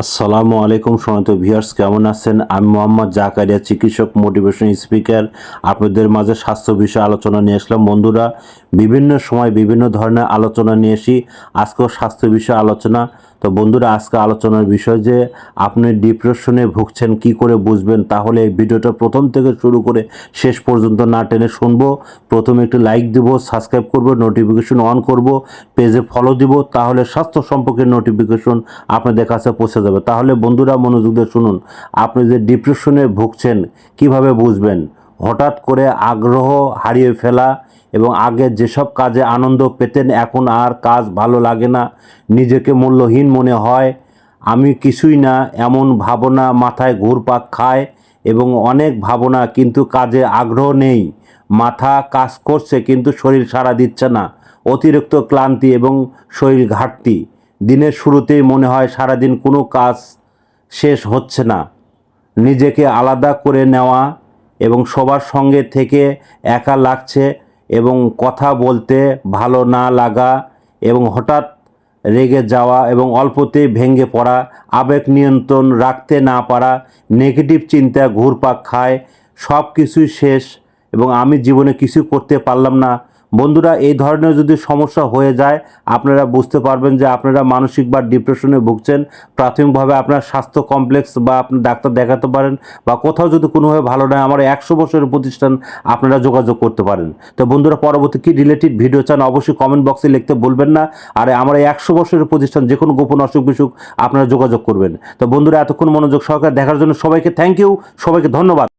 আসসালামু আলাইকুম সনাত ভিউয়ার্স, কেমন আছেন? আমি মোহাম্মদ জাকারিয়া, চিকিৎসক, মোটিভেশন স্পিকার। আপনাদের মাঝে স্বাস্থ্য বিষয়ে আলোচনা নিয়ে আসলাম। বন্ধুরা, বিভিন্ন সময় বিভিন্ন ধরনের আলোচনা নিয়ে আসি। আজকেও স্বাস্থ্য বিষয়ে আলোচনা। তো বন্ধুরা, আজকে আলোচনার বিষয় যে, আপনি ডিপ্রেশনে ভুগছেন, কি করে বুঝবেন? তাহলে এই ভিডিওটা প্রথম থেকে শুরু করে শেষ পর্যন্ত না টেনে শুনব। প্রথমে একটু লাইক দিব, সাবস্ক্রাইব করব, নোটিফিকেশন অন করব, পেজে ফলো দিব, তাহলে স্বাস্থ্য সম্পর্কে নোটিফিকেশন আপনাদের কাছে পৌঁছে যাবে। তাহলে বন্ধুরা, মনোযোগ দিয়ে শুনুন। আপনি যে ডিপ্রেশনে ভুগছেন, কীভাবে বুঝবেন? হঠাৎ করে আগ্রহ হারিয়ে ফেলা এবং আগে যেসব কাজে আনন্দ পেতেন, এখন আর কাজ ভালো লাগে না, নিজেকে মূল্যহীন মনে হয়, আমি কিছুই না, এমন ভাবনা মাথায় ঘুরপাক খায় এবং অনেক ভাবনা কিন্তু কাজে আগ্রহ নেই। মাথা কাজ করছে কিন্তু শরীর সাড়া দিচ্ছে না। অতিরিক্ত ক্লান্তি এবং শরীর ঘাটতি। দিনের শুরুতেই মনে হয় সারাদিন কোনো কাজ শেষ হচ্ছে না। নিজেকে আলাদা করে নেওয়া এবং সবার সঙ্গে থেকে একা লাগছে এবং কথা বলতে ভালো না লাগা এবং হঠাৎ রেগে যাওয়া এবং অল্পতেই ভেঙে পড়া, আবেগ নিয়ন্ত্রণ রাখতে না পারা নেগেটিভ চিন্তা ঘুরপাক খায় সব কিছুই শেষ এবং আমি জীবনে কিছু করতে পারলাম না। বন্ধুরা, এই ধরনের যদি সমস্যা হয়ে যায়, আপনারা বুঝতে পারবেন যে আপনারা মানসিক বা ডিপ্রেশনে ভুগছেন। প্রাথমিকভাবে আপনার স্বাস্থ্য কমপ্লেক্স বা আপনি ডাক্তার দেখাতে পারেন বা কোথাও যদি কোনোভাবে ভালো নয় আমার একশো বছরের প্রতিষ্ঠান আপনারা যোগাযোগ করতে পারেন। তো বন্ধুরা, পরবর্তী কী রিলেটেড ভিডিও চান অবশ্যই কমেন্ট বক্সে লিখতে বলবেন না। আর আমার এই একশো বছরের প্রতিষ্ঠান, যে কোনো গোপন অসুখ বিসুখ আপনারা যোগাযোগ করবেন। তো বন্ধুরা, এতক্ষণ মনোযোগ সহকারে দেখার জন্য সবাইকে থ্যাংক ইউ সবাইকে ধন্যবাদ।